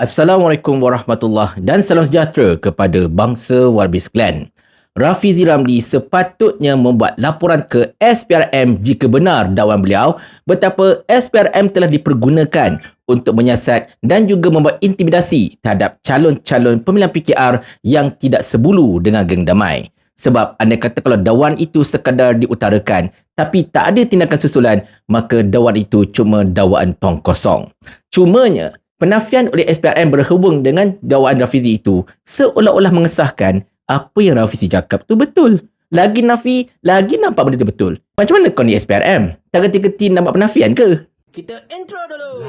Assalamualaikum warahmatullahi dan salam sejahtera kepada bangsa Warbis Klan. Rafizi Ramli sepatutnya membuat laporan ke SPRM jika benar dakwaan beliau betapa SPRM telah dipergunakan untuk menyiasat dan juga membuat intimidasi terhadap calon-calon pemilihan PKR yang tidak sebulu dengan geng damai. Sebab anda kata kalau dakwaan itu sekadar diutarakan tapi tak ada tindakan susulan maka dakwaan itu cuma dakwaan tong kosong. Cumanya penafian oleh SPRM berhubung dengan dakwaan Rafizi itu seolah-olah mengesahkan apa yang Rafizi cakap tu betul. Lagi nafi, lagi nampak benda tu betul. Macam mana kau ni SPRM? Tak kerti-kerti nampak penafian ke? Kita intro dulu.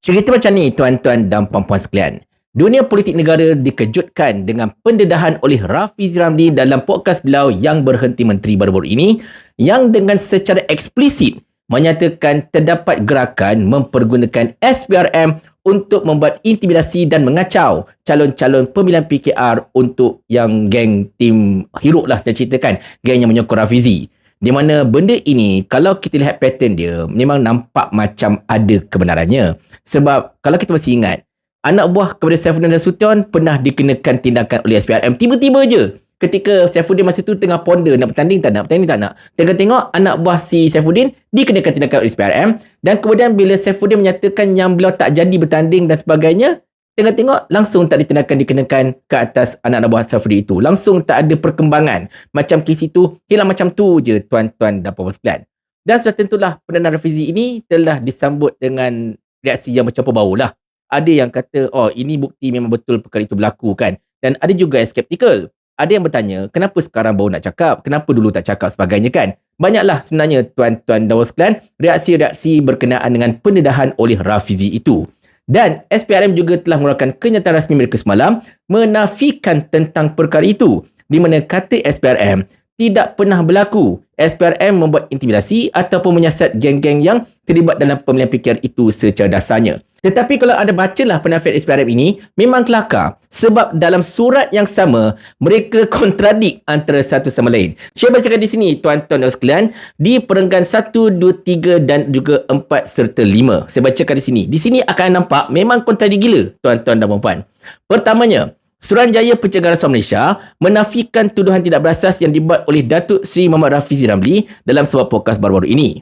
Cerita macam ni tuan-tuan dan puan-puan sekalian. Dunia politik negara dikejutkan dengan pendedahan oleh Rafiz Ramli dalam podcast beliau yang berhenti menteri baru-baru ini yang dengan secara eksplisit menyatakan terdapat gerakan mempergunakan SPRM untuk membuat intimidasi dan mengacau calon-calon pemilihan PKR untuk yang geng tim Hiruk lah saya ceritakan, geng yang menyokong Rafizi. Di mana benda ini, kalau kita lihat pattern dia, memang nampak macam ada kebenarannya. Sebab kalau kita masih ingat, anak buah kepada Saifuddin dan Sution pernah dikenakan tindakan oleh SPRM. Tiba-tiba je ketika Saifuddin masa tu tengah ponder nak bertanding tak nak, bertanding tak nak. Tengok-tengok anak buah si Saifuddin dikenakan tindakan oleh SPRM dan kemudian bila Saifuddin menyatakan yang beliau tak jadi bertanding dan sebagainya, tengok-tengok langsung tak dikenakan dikenakan ke atas anak-anak buah Saifuddin itu. Langsung tak ada perkembangan. Macam kes itu hilang macam tu je tuan-tuan dan puan sekalian. Dan sudah tentulah Perdana Rafizi ini telah disambut dengan reaksi yang bercampur bau lah. Ada yang kata, oh ini bukti memang betul perkara itu berlaku kan. Dan ada juga yang skeptikal ada yang bertanya, kenapa sekarang baru nak cakap? Kenapa dulu tak cakap sebagainya kan? Banyaklah sebenarnya tuan-tuan dan sekalian reaksi-reaksi berkenaan dengan pendedahan oleh Rafizi itu. Dan SPRM juga telah mengeluarkan kenyataan rasmi mereka semalam menafikan tentang perkara itu di mana kata SPRM tidak pernah berlaku SPRM membuat intimidasi ataupun menyiasat geng-geng yang terlibat dalam pemilihan PKR itu secara dasarnya. Tetapi kalau anda bacalah penafian SPRM ini, memang kelakar. Sebab dalam surat yang sama, mereka kontradik antara satu sama lain. Saya bacakan di sini, tuan-tuan dan sekalian, di perenggan 1, 2, 3 dan juga 4 serta 5. Saya bacakan di sini. Di sini akan nampak memang kontradik gila, tuan-tuan dan puan-puan. Pertamanya, Suruhanjaya Pencegahan Rasuah Malaysia menafikan tuduhan tidak berasas yang dibuat oleh Datuk Seri Muhammad Rafizi Ramli dalam sebuah podcast baru-baru ini.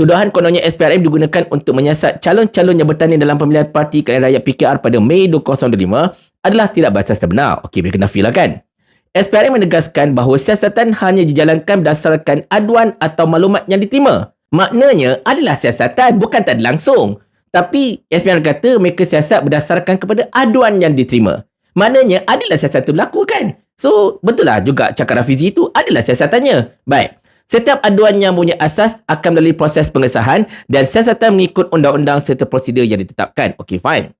Tuduhan kononnya SPRM digunakan untuk menyiasat calon-calon yang bertanding dalam pemilihan Parti Keadilan Rakyat PKR pada Mei 2025 adalah tidak berasas dan benar. Okey, mereka nafikan. SPRM menegaskan bahawa siasatan hanya dijalankan berdasarkan aduan atau maklumat yang diterima. Maknanya adalah siasatan, bukan tak langsung. Tapi SPRM kata mereka siasat berdasarkan kepada aduan yang diterima. Maknanya adalah siasat itu berlaku kan? So, betul lah juga cakap Rafizi itu adalah siasatannya. Baik. Setiap aduan yang punya asas akan melalui proses pengesahan dan siasatan mengikut undang-undang serta prosedur yang ditetapkan. Okey, fine.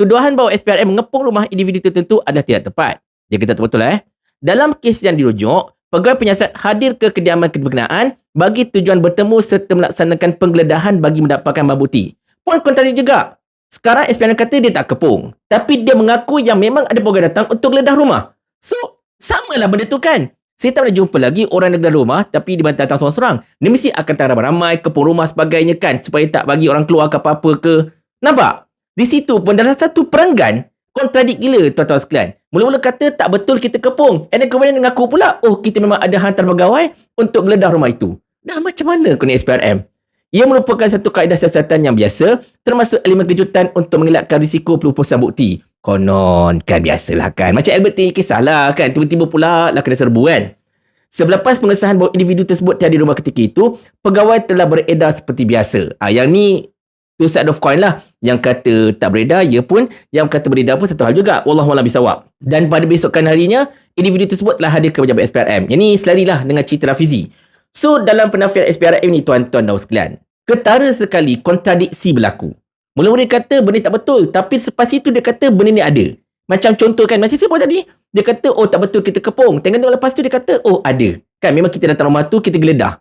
Tuduhan bahawa SPRM mengepung rumah individu tertentu adalah tidak tepat. Dia kata betul lah eh. Dalam kes yang dirujuk, pegawai penyiasat hadir ke kediaman keberkenaan bagi tujuan bertemu serta melaksanakan penggeledahan bagi mendapatkan bukti. Puan kontradik juga. Sekarang SPRM kata dia tak kepung. Tapi dia mengaku yang memang ada pegawai datang untuk geledah rumah. So, samalah benda tu kan. Saya tak pernah jumpa lagi orang geledah rumah tapi dia datang seorang-seorang. Dia mesti akan datang ramai-ramai, kepung rumah sebagainya kan. Supaya tak bagi orang keluar ke apa-apa ke. Nampak? Di situ pun dalam satu perenggan, kontradik gila tuan-tuan sekalian. Mula-mula kata tak betul kita kepung. And then kemudian mengaku pula, oh kita memang ada hantar pegawai untuk geledah rumah itu. Dah macam mana ni SPRM? Ia merupakan satu kaedah siasatan yang biasa termasuk elemen kejutan untuk mengelakkan risiko pelupusan bukti. Konon kan biasalah kan. Macam Albert T kisahlah kan. Tiba-tiba pula lah kena serbu kan. Selepas pengesahan bahawa individu tersebut tiada rumah ketika itu, pegawai telah beredar seperti biasa. Ah, yang ni two side of coin lah. Yang kata tak beredar, ia pun. Yang kata beredar pun satu hal juga. Wallahualam bisawab. Dan pada besokkan harinya, individu tersebut telah hadir ke pejabat SPRM. Yang ni selarilah dengan cerita Rafizi. So dalam penafian SPRM ni tuan-tuan dan sekalian, ketara sekali kontradiksi berlaku. Mula-mula dia kata benda tak betul, tapi selepas itu dia kata benda ni ada. Macam contoh kan, macam siapa tadi? Dia kata, oh tak betul kita kepung. Tengok-tengok lepas tu dia kata, oh ada. Kan memang kita datang rumah tu, kita geledah.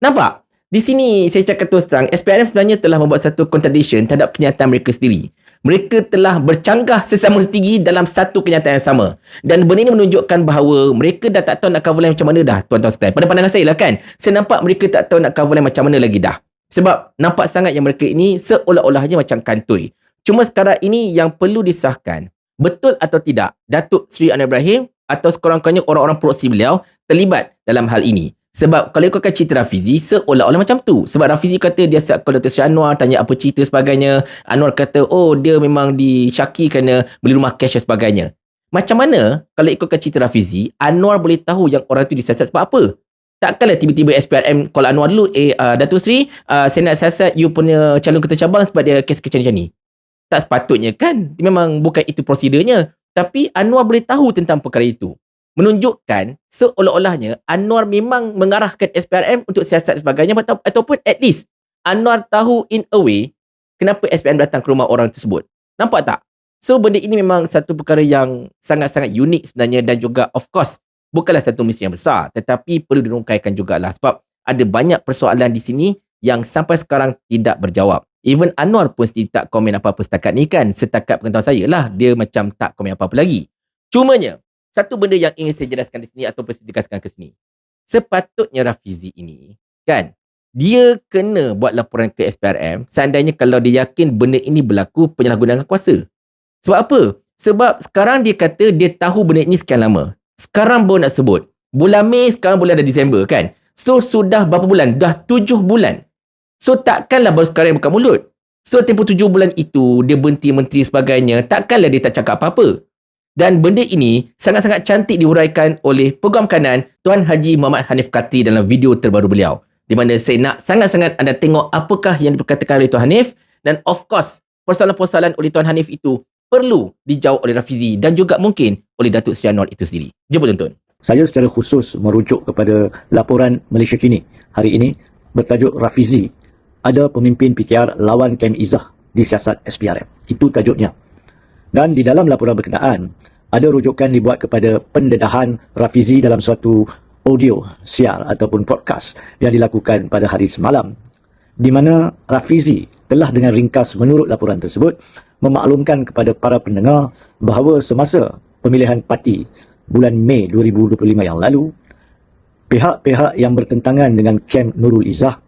Nampak? Di sini saya cakap terus terang, SPRM sebenarnya telah membuat satu contradiction terhadap kenyataan mereka sendiri. Mereka telah bercanggah sesama sendiri dalam satu kenyataan yang sama. Dan benda ini menunjukkan bahawa mereka dah tak tahu nak cover line macam mana dah, tuan-tuan sekalian. Pada pandangan saya lah kan, saya nampak mereka tak tahu nak cover line macam mana lagi dah. Sebab nampak sangat yang mereka ini seolah-olahnya macam kantoi. Cuma sekarang ini yang perlu disahkan, betul atau tidak Datuk Seri Anwar Ibrahim atau sekurang-kurangnya orang-orang proksi beliau terlibat dalam hal ini. Sebab kalau ikutkan cerita Rafizi, seolah-olah macam tu. Sebab Rafizi kata dia siap kalau Datuk Seri Anwar tanya apa cerita sebagainya. Anwar kata, oh dia memang disyaki kerana beli rumah cash dan sebagainya. Macam mana kalau ikutkan cerita Rafizi, Anwar boleh tahu yang orang tu disiasat sebab apa? Takkanlah tiba-tiba SPRM call Anwar dulu, eh uh, Datuk Seri, uh, saya nak siasat you punya calon ketua cabang sebab dia kes kecil macam ni. Tak sepatutnya kan? Memang bukan itu prosedurnya. Tapi Anwar boleh tahu tentang perkara itu menunjukkan seolah-olahnya Anwar memang mengarahkan SPRM untuk siasat sebagainya atau, ataupun at least Anwar tahu in a way kenapa SPRM datang ke rumah orang tersebut. Nampak tak? So benda ini memang satu perkara yang sangat-sangat unik sebenarnya dan juga of course bukanlah satu misi yang besar tetapi perlu dirungkaikan jugalah sebab ada banyak persoalan di sini yang sampai sekarang tidak berjawab. Even Anwar pun tidak komen apa-apa setakat ni kan. Setakat pengetahuan saya lah dia macam tak komen apa-apa lagi. Cumanya satu benda yang ingin saya jelaskan di sini atau tegaskan ke sini. Sepatutnya Rafizi ini, kan, dia kena buat laporan ke SPRM seandainya kalau dia yakin benda ini berlaku penyalahgunaan kuasa. Sebab apa? Sebab sekarang dia kata dia tahu benda ini sekian lama. Sekarang baru nak sebut. Bulan Mei, sekarang bulan dah Disember kan? So, sudah berapa bulan? Dah tujuh bulan. So, takkanlah baru sekarang buka mulut. So, tempoh tujuh bulan itu, dia berhenti menteri sebagainya. Takkanlah dia tak cakap apa-apa. Dan benda ini sangat-sangat cantik diuraikan oleh Peguam Kanan Tuan Haji Muhammad Hanif Katri dalam video terbaru beliau. Di mana saya nak sangat-sangat anda tengok apakah yang diperkatakan oleh Tuan Hanif dan of course persoalan-persoalan oleh Tuan Hanif itu perlu dijawab oleh Rafizi dan juga mungkin oleh Datuk Seri Anwar itu sendiri. Jumpa tuan-tuan. Saya secara khusus merujuk kepada laporan Malaysia kini hari ini bertajuk Rafizi ada pemimpin PKR lawan Kem Izzah di siasat SPRM. Itu tajuknya. Dan di dalam laporan berkenaan, ada rujukan dibuat kepada pendedahan Rafizi dalam suatu audio siar ataupun podcast yang dilakukan pada hari semalam. Di mana Rafizi telah dengan ringkas menurut laporan tersebut memaklumkan kepada para pendengar bahawa semasa pemilihan parti bulan Mei 2025 yang lalu, pihak-pihak yang bertentangan dengan Kem Nurul Izzah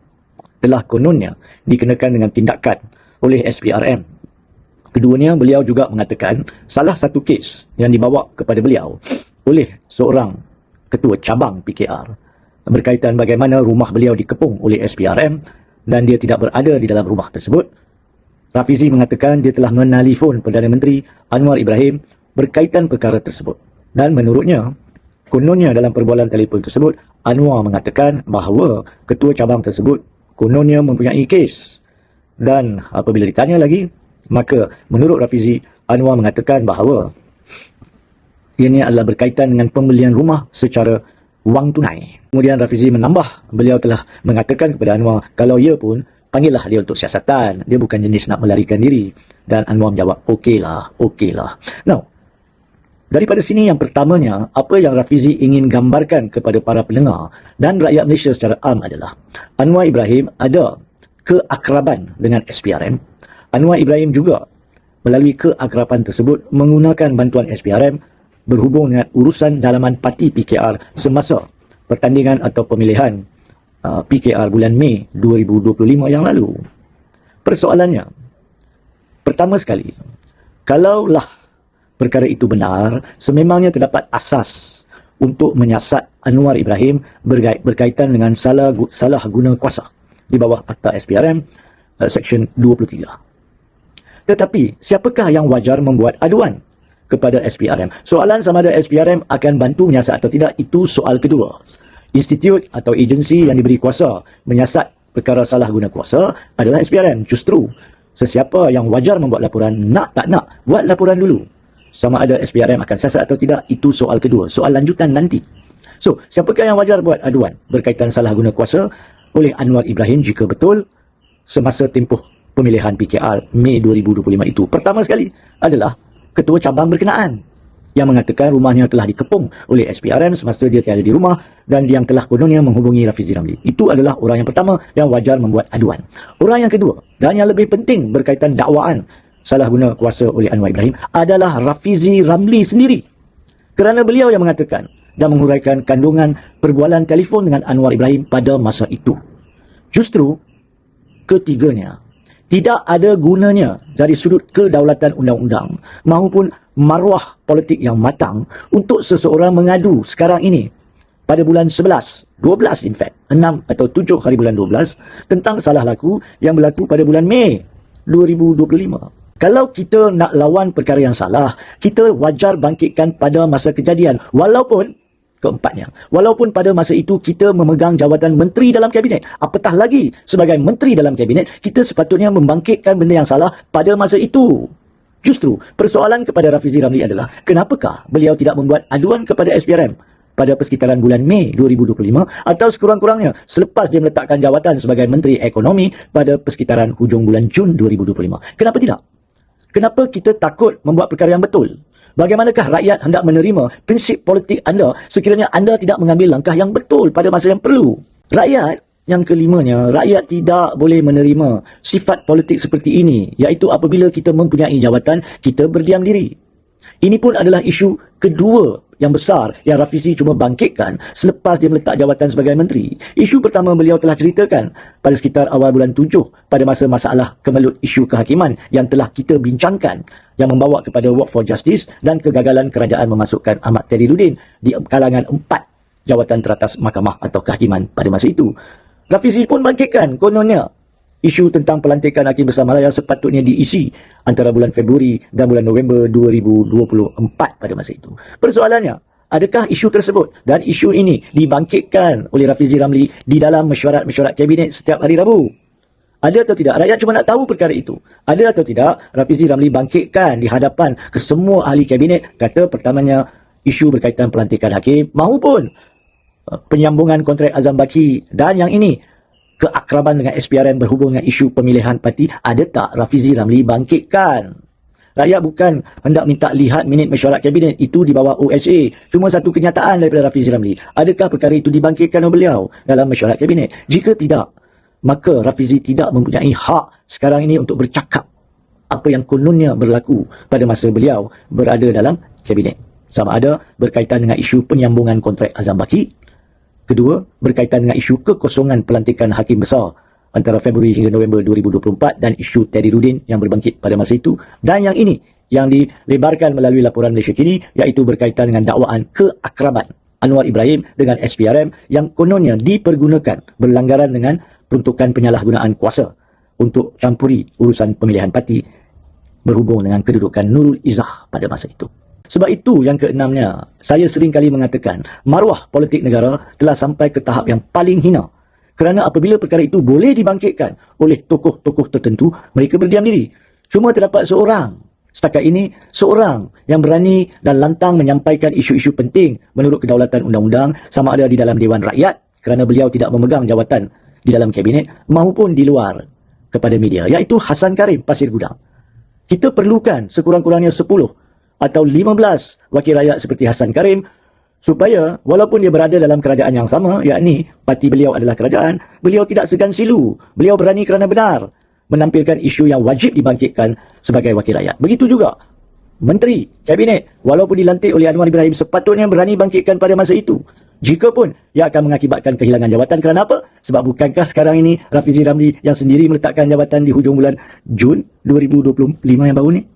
telah kononnya dikenakan dengan tindakan oleh SPRM Keduanya, beliau juga mengatakan salah satu kes yang dibawa kepada beliau oleh seorang ketua cabang PKR berkaitan bagaimana rumah beliau dikepung oleh SPRM dan dia tidak berada di dalam rumah tersebut. Rafizi mengatakan dia telah menelpon Perdana Menteri Anwar Ibrahim berkaitan perkara tersebut. Dan menurutnya, kononnya dalam perbualan telefon tersebut, Anwar mengatakan bahawa ketua cabang tersebut kononnya mempunyai kes. Dan apabila ditanya lagi, Maka menurut Rafizi, Anwar mengatakan bahawa ini adalah berkaitan dengan pembelian rumah secara wang tunai. Kemudian Rafizi menambah, beliau telah mengatakan kepada Anwar, kalau ia pun, panggillah dia untuk siasatan. Dia bukan jenis nak melarikan diri. Dan Anwar menjawab, okeylah, okeylah. Now, daripada sini yang pertamanya, apa yang Rafizi ingin gambarkan kepada para pendengar dan rakyat Malaysia secara am adalah, Anwar Ibrahim ada keakraban dengan SPRM, Anwar Ibrahim juga melalui keakraban tersebut menggunakan bantuan SPRM berhubung dengan urusan dalaman parti PKR semasa pertandingan atau pemilihan uh, PKR bulan Mei 2025 yang lalu. Persoalannya, pertama sekali, kalaulah perkara itu benar, sememangnya terdapat asas untuk menyiasat Anwar Ibrahim berkaitan dengan salah, salah guna kuasa di bawah Akta SPRM Seksyen 23. Tetapi, siapakah yang wajar membuat aduan kepada SPRM? Soalan sama ada SPRM akan bantu menyiasat atau tidak, itu soal kedua. Institut atau agensi yang diberi kuasa menyiasat perkara salah guna kuasa adalah SPRM. Justru, sesiapa yang wajar membuat laporan, nak tak nak, buat laporan dulu. Sama ada SPRM akan siasat atau tidak, itu soal kedua. Soal lanjutan nanti. So, siapakah yang wajar buat aduan berkaitan salah guna kuasa oleh Anwar Ibrahim jika betul semasa tempoh pemilihan PKR Mei 2025 itu. Pertama sekali adalah ketua cabang berkenaan yang mengatakan rumahnya telah dikepung oleh SPRM semasa dia tiada di rumah dan yang telah kononnya menghubungi Rafizi Ramli. Itu adalah orang yang pertama yang wajar membuat aduan. Orang yang kedua dan yang lebih penting berkaitan dakwaan salah guna kuasa oleh Anwar Ibrahim adalah Rafizi Ramli sendiri. Kerana beliau yang mengatakan dan menguraikan kandungan perbualan telefon dengan Anwar Ibrahim pada masa itu. Justru ketiganya tidak ada gunanya dari sudut kedaulatan undang-undang maupun maruah politik yang matang untuk seseorang mengadu sekarang ini pada bulan 11, 12 in fact, 6 atau 7 hari bulan 12 tentang salah laku yang berlaku pada bulan Mei 2025. Kalau kita nak lawan perkara yang salah, kita wajar bangkitkan pada masa kejadian walaupun keempatnya. Walaupun pada masa itu kita memegang jawatan menteri dalam kabinet, apatah lagi sebagai menteri dalam kabinet, kita sepatutnya membangkitkan benda yang salah pada masa itu. Justru, persoalan kepada Rafizi Ramli adalah, kenapakah beliau tidak membuat aduan kepada SPRM pada persekitaran bulan Mei 2025 atau sekurang-kurangnya selepas dia meletakkan jawatan sebagai Menteri Ekonomi pada persekitaran hujung bulan Jun 2025. Kenapa tidak? Kenapa kita takut membuat perkara yang betul? Bagaimanakah rakyat hendak menerima prinsip politik anda sekiranya anda tidak mengambil langkah yang betul pada masa yang perlu? Rakyat yang kelimanya, rakyat tidak boleh menerima sifat politik seperti ini, iaitu apabila kita mempunyai jawatan, kita berdiam diri. Ini pun adalah isu kedua yang besar yang Rafizi cuma bangkitkan selepas dia meletak jawatan sebagai menteri. Isu pertama beliau telah ceritakan pada sekitar awal bulan tujuh pada masa masalah kemelut isu kehakiman yang telah kita bincangkan yang membawa kepada Walk for Justice dan kegagalan kerajaan memasukkan Ahmad Teriludin di kalangan empat jawatan teratas mahkamah atau kehakiman pada masa itu. Rafizi pun bangkitkan kononnya isu tentang pelantikan Hakim Besar Malaya sepatutnya diisi antara bulan Februari dan bulan November 2024 pada masa itu. Persoalannya, adakah isu tersebut dan isu ini dibangkitkan oleh Rafizi Ramli di dalam mesyuarat-mesyuarat kabinet setiap hari Rabu? Ada atau tidak? Rakyat cuma nak tahu perkara itu. Ada atau tidak? Rafizi Ramli bangkitkan di hadapan ke semua ahli kabinet kata pertamanya isu berkaitan pelantikan hakim maupun penyambungan kontrak Azam Baki dan yang ini keakraban dengan SPRM berhubung dengan isu pemilihan parti, ada tak Rafizi Ramli bangkitkan? Rakyat bukan hendak minta lihat minit mesyuarat kabinet itu di bawah OSA. Cuma satu kenyataan daripada Rafizi Ramli. Adakah perkara itu dibangkitkan oleh beliau dalam mesyuarat kabinet? Jika tidak, maka Rafizi tidak mempunyai hak sekarang ini untuk bercakap apa yang kononnya berlaku pada masa beliau berada dalam kabinet. Sama ada berkaitan dengan isu penyambungan kontrak Azam Baki Kedua, berkaitan dengan isu kekosongan pelantikan hakim besar antara Februari hingga November 2024 dan isu Terry Rudin yang berbangkit pada masa itu. Dan yang ini, yang dilebarkan melalui laporan Malaysia kini, iaitu berkaitan dengan dakwaan keakraban Anwar Ibrahim dengan SPRM yang kononnya dipergunakan berlanggaran dengan peruntukan penyalahgunaan kuasa untuk campuri urusan pemilihan parti berhubung dengan kedudukan Nurul Izzah pada masa itu. Sebab itu yang keenamnya, saya sering kali mengatakan, maruah politik negara telah sampai ke tahap yang paling hina. Kerana apabila perkara itu boleh dibangkitkan oleh tokoh-tokoh tertentu, mereka berdiam diri. Cuma terdapat seorang, setakat ini, seorang yang berani dan lantang menyampaikan isu-isu penting menurut kedaulatan undang-undang sama ada di dalam Dewan Rakyat kerana beliau tidak memegang jawatan di dalam kabinet maupun di luar kepada media, iaitu Hasan Karim Pasir Gudang. Kita perlukan sekurang-kurangnya 10 atau 15 wakil rakyat seperti Hasan Karim supaya walaupun dia berada dalam kerajaan yang sama yakni parti beliau adalah kerajaan beliau tidak segan silu beliau berani kerana benar menampilkan isu yang wajib dibangkitkan sebagai wakil rakyat begitu juga menteri kabinet walaupun dilantik oleh Anwar Ibrahim sepatutnya berani bangkitkan pada masa itu jika pun ia akan mengakibatkan kehilangan jawatan kerana apa? Sebab bukankah sekarang ini Rafizi Ramli yang sendiri meletakkan jawatan di hujung bulan Jun 2025 yang baru ni?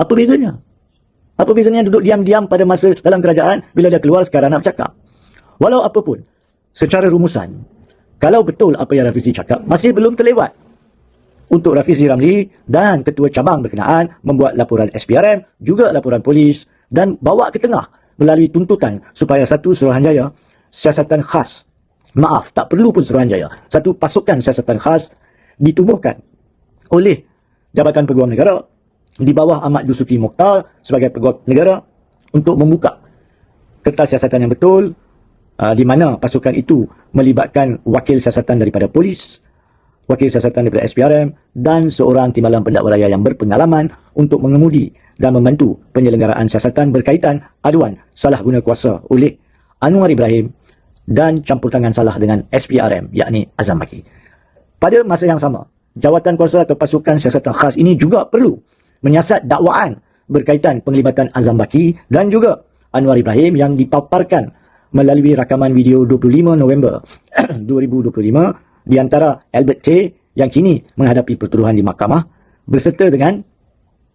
Apa bezanya? Apa bezanya duduk diam-diam pada masa dalam kerajaan bila dia keluar sekarang nak bercakap? Walau apapun, secara rumusan, kalau betul apa yang Rafizi cakap, masih belum terlewat untuk Rafizi Ramli dan ketua cabang berkenaan membuat laporan SPRM, juga laporan polis dan bawa ke tengah melalui tuntutan supaya satu Suruhanjaya siasatan khas, maaf tak perlu pun Suruhanjaya, satu pasukan siasatan khas ditubuhkan oleh Jabatan Peguam Negara di bawah Ahmad Dusuki Mokhtar sebagai pegawai negara untuk membuka kertas siasatan yang betul uh, di mana pasukan itu melibatkan wakil siasatan daripada polis, wakil siasatan daripada SPRM dan seorang timbalan pendakwa raya yang berpengalaman untuk mengemudi dan membantu penyelenggaraan siasatan berkaitan aduan salah guna kuasa oleh Anwar Ibrahim dan campur tangan salah dengan SPRM yakni Azam Maki. Pada masa yang sama, jawatan kuasa atau pasukan siasatan khas ini juga perlu menyiasat dakwaan berkaitan penglibatan Azam Baki dan juga Anwar Ibrahim yang dipaparkan melalui rakaman video 25 November 2025 di antara Albert T yang kini menghadapi pertuduhan di mahkamah berserta dengan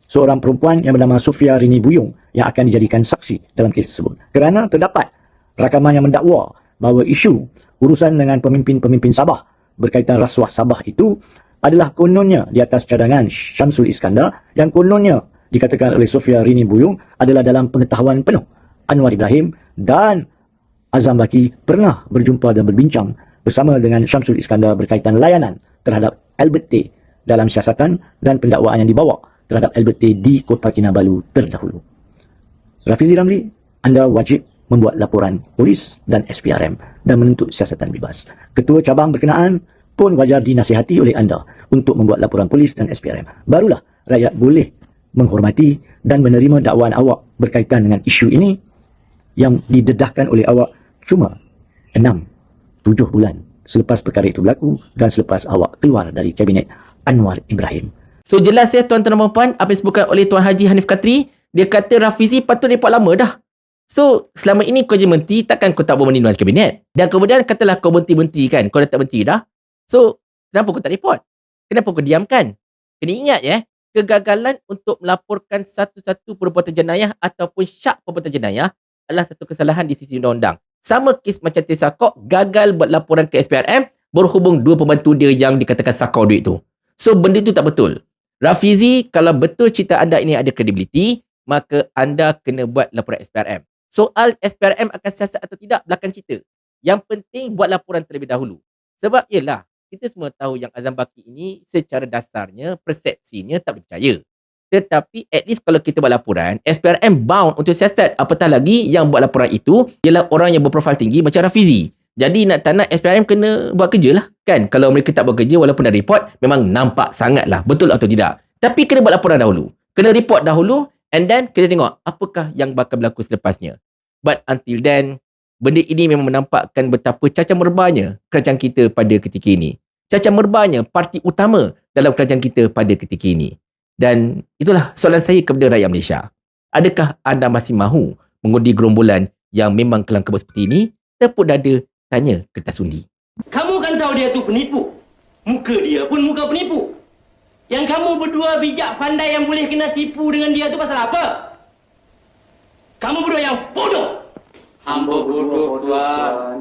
seorang perempuan yang bernama Sofia Rini Buyung yang akan dijadikan saksi dalam kes tersebut. Kerana terdapat rakaman yang mendakwa bahawa isu urusan dengan pemimpin-pemimpin Sabah berkaitan rasuah Sabah itu adalah kononnya di atas cadangan Syamsul Iskandar yang kononnya dikatakan oleh Sofia Rini Buyung adalah dalam pengetahuan penuh Anwar Ibrahim dan Azam Baki pernah berjumpa dan berbincang bersama dengan Syamsul Iskandar berkaitan layanan terhadap Albert T dalam siasatan dan pendakwaan yang dibawa terhadap Albert T di Kota Kinabalu terdahulu. Rafizi Ramli, anda wajib membuat laporan polis dan SPRM dan menuntut siasatan bebas. Ketua cabang berkenaan pun wajar dinasihati oleh anda untuk membuat laporan polis dan SPRM. Barulah rakyat boleh menghormati dan menerima dakwaan awak berkaitan dengan isu ini yang didedahkan oleh awak cuma 6, 7 bulan selepas perkara itu berlaku dan selepas awak keluar dari kabinet Anwar Ibrahim. So jelas ya tuan-tuan dan puan apa yang disebutkan oleh Tuan Haji Hanif Katri, dia kata Rafizi patut report lama dah. So selama ini kau jadi menteri takkan kau tak bermenit dengan kabinet. Dan kemudian katalah kau berhenti-berhenti kan, kau dah tak berhenti dah. So kenapa kau tak report? Kenapa kau diamkan? Kena ingat ya, kegagalan untuk melaporkan satu-satu perbuatan jenayah ataupun syak perbuatan jenayah adalah satu kesalahan di sisi undang-undang. Sama kes macam Tisa Kok gagal buat laporan ke SPRM berhubung dua pembantu dia yang dikatakan sakau duit tu. So benda tu tak betul. Rafizi, kalau betul cerita anda ini ada kredibiliti, maka anda kena buat laporan SPRM. Soal SPRM akan siasat atau tidak, belakang cerita. Yang penting buat laporan terlebih dahulu. Sebab ialah, kita semua tahu yang Azam Baki ini secara dasarnya, persepsinya tak percaya. Tetapi at least kalau kita buat laporan, SPRM bound untuk siasat. Apatah lagi yang buat laporan itu ialah orang yang berprofil tinggi macam Rafizi. Jadi nak tak nak SPRM kena buat kerja lah. Kan? Kalau mereka tak buat kerja walaupun dah report, memang nampak sangat lah. Betul atau tidak. Tapi kena buat laporan dahulu. Kena report dahulu and then kita tengok apakah yang bakal berlaku selepasnya. But until then, benda ini memang menampakkan betapa cacat merbanya kerajaan kita pada ketika ini. Cacat merbanya parti utama dalam kerajaan kita pada ketika ini. Dan itulah soalan saya kepada rakyat Malaysia. Adakah anda masih mahu mengundi gerombolan yang memang kelang kabut seperti ini? Tepuk dada tanya kertas undi. Kamu kan tahu dia tu penipu. Muka dia pun muka penipu. Yang kamu berdua bijak pandai yang boleh kena tipu dengan dia tu pasal apa? Kamu berdua yang bodoh. Hamba bodoh tuan.